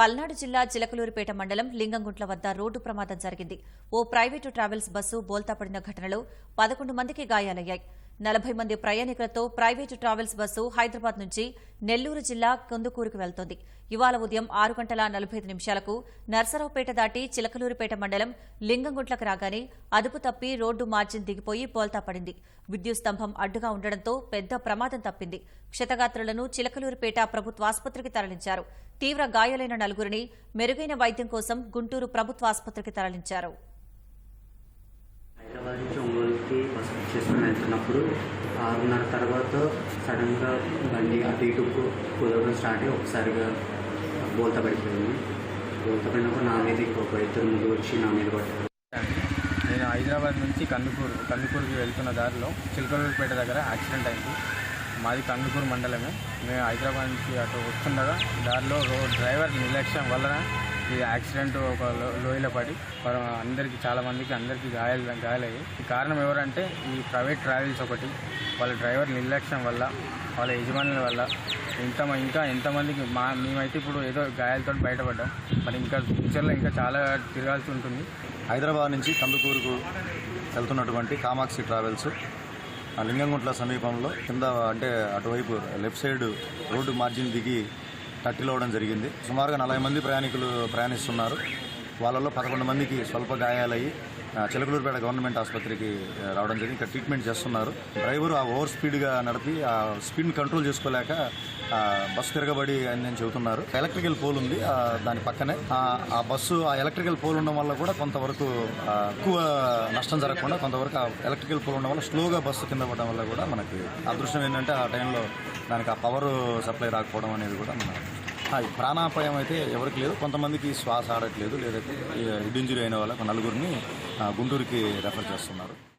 పల్నాడు జిల్లా చిలకలూరిపేట మండలం లింగంగుంట్ల వద్ద రోడ్డు ప్రమాదం జరిగింది. ఓ ప్రైవేటు ట్రావెల్స్ బస్సు బోల్తాపడిన ఘటనలో పదకొండు మందికి గాయాలయ్యాయి. నలభై మంది ప్రయాణికులతో ప్రైవేటు ట్రావెల్స్ బస్సు హైదరాబాద్ నుంచి నెల్లూరు జిల్లా కుందుకూరుకు వెళ్తోంది. ఇవాళ ఉదయం ఆరు గంటల నలభై ఐదు నిమిషాలకు నర్సరావుపేట దాటి చిలకలూరుపేట మండలం లింగంగుంట్లకు రాగానే అదుపు తప్పి రోడ్డు మార్జిన్ దిగిపోయి బోల్తా పడింది. విద్యుత్ స్తంభం అడ్డుగా ఉండడంతో పెద్ద ప్రమాదం తప్పింది. క్షతగాత్రులను చిలకలూరుపేట ప్రభుత్వాసుపత్రికి తరలించారు. తీవ్ర గాయాలైన నలుగురిని మెరుగైన వైద్యం కోసం గుంటూరు ప్రభుత్వాసుపత్రికి తరలించారు హైదరాబాద్ నుంచి ఒంగోలుకి బస్సు బుక్ చేసుకుని ఆరున్నర తర్వాత సడన్గా బండి అటు ఇటు కుదరడం స్టార్ట్ అయ్యి ఒకసారిగా బోల్తా పడిపోయింది. బోల్తా పడినప్పుడు నా మీద ఒక ఇద్దరు ముందు వచ్చి నా మీద పడ్డారు. నేను హైదరాబాద్ నుంచి కందుకూరు కందుకూరుకి వెళ్తున్న దారిలో చిలకలూరుపేట దగ్గర యాక్సిడెంట్ అయింది. మాది కందుకూరు మండలమే. మేము హైదరాబాద్ నుంచి అటు వస్తుండగా దారిలో రోడ్ డ్రైవర్ నిర్లక్ష్యం వలన యాక్సిడెంట్ ఒక లో- లోయలో పడి అందరికీ చాలామందికి అందరికీ గాయాలు గాయాలయ్యాయి. కారణం ఎవరంటే ఈ ప్రైవేట్ ట్రావెల్స్ ఒకటి వాళ్ళ డ్రైవర్ నిర్లక్ష్యం వల్ల వాళ్ళ యజమానుల వల్ల ఇంత ఇంకా ఎంతమందికి మా మేమైతే ఇప్పుడు ఏదో గాయాలతో బయటపడ్డాం. మరి ఇంకా ఫ్యూచర్లో ఇంకా చాలా తిరగాల్సి ఉంటుంది. హైదరాబాద్ నుంచి కందుకూరుకు వెళ్తున్నటువంటి కామాక్షి ట్రావెల్స్. ఆ లింగంగుంట్ల సమీపంలో కింద అంటే అటువైపు లెఫ్ట్ సైడ్ రోడ్డు మార్జిన్ దిగి టట్టిలవడం జరిగింది. సుమారుగా నలభై మంది ప్రయాణికులు ప్రయాణిస్తున్నారు. వాళ్ళలో పదకొండు మందికి స్వల్ప గాయాలయ్యి ఆ, చిలకలూరుపేట గవర్నమెంట్ ఆసుపత్రికి రావడం జరిగింది. ఇక్కడ ట్రీట్మెంట్ చేస్తున్నారు. డ్రైవర్ ఆ ఓవర్ స్పీడ్గా నడిపి ఆ స్పీడ్ని కంట్రోల్ చేసుకోలేక బస్సు తిరగబడి అని నేను చెబుతున్నారు. ఎలక్ట్రికల్ పోల్ ఉంది దాని పక్కనే. ఆ, బస్సు ఆ ఎలక్ట్రికల్ పోల్ ఉండడం వల్ల కూడా కొంతవరకు ఎక్కువ నష్టం జరగకుండా కొంతవరకు ఆ ఎలక్ట్రికల్ పోల్ ఉండడం వల్ల స్లోగా బస్సు కింద పడడం వల్ల కూడా మనకి అదృష్టం ఏంటంటే ఆ టైంలో దానికి ఆ పవర్ సప్లై రాకపోవడం అనేది కూడా మన ప్రాణాపాయం అయితే ఎవరికి లేదు. కొంతమందికి శ్వాస ఆడట్లేదు. లేదంటే హెడ్ ఇంజురీ అయిన వాళ్ళకు నలుగురిని గుంటూరుకి రెఫర్ చేస్తున్నారు.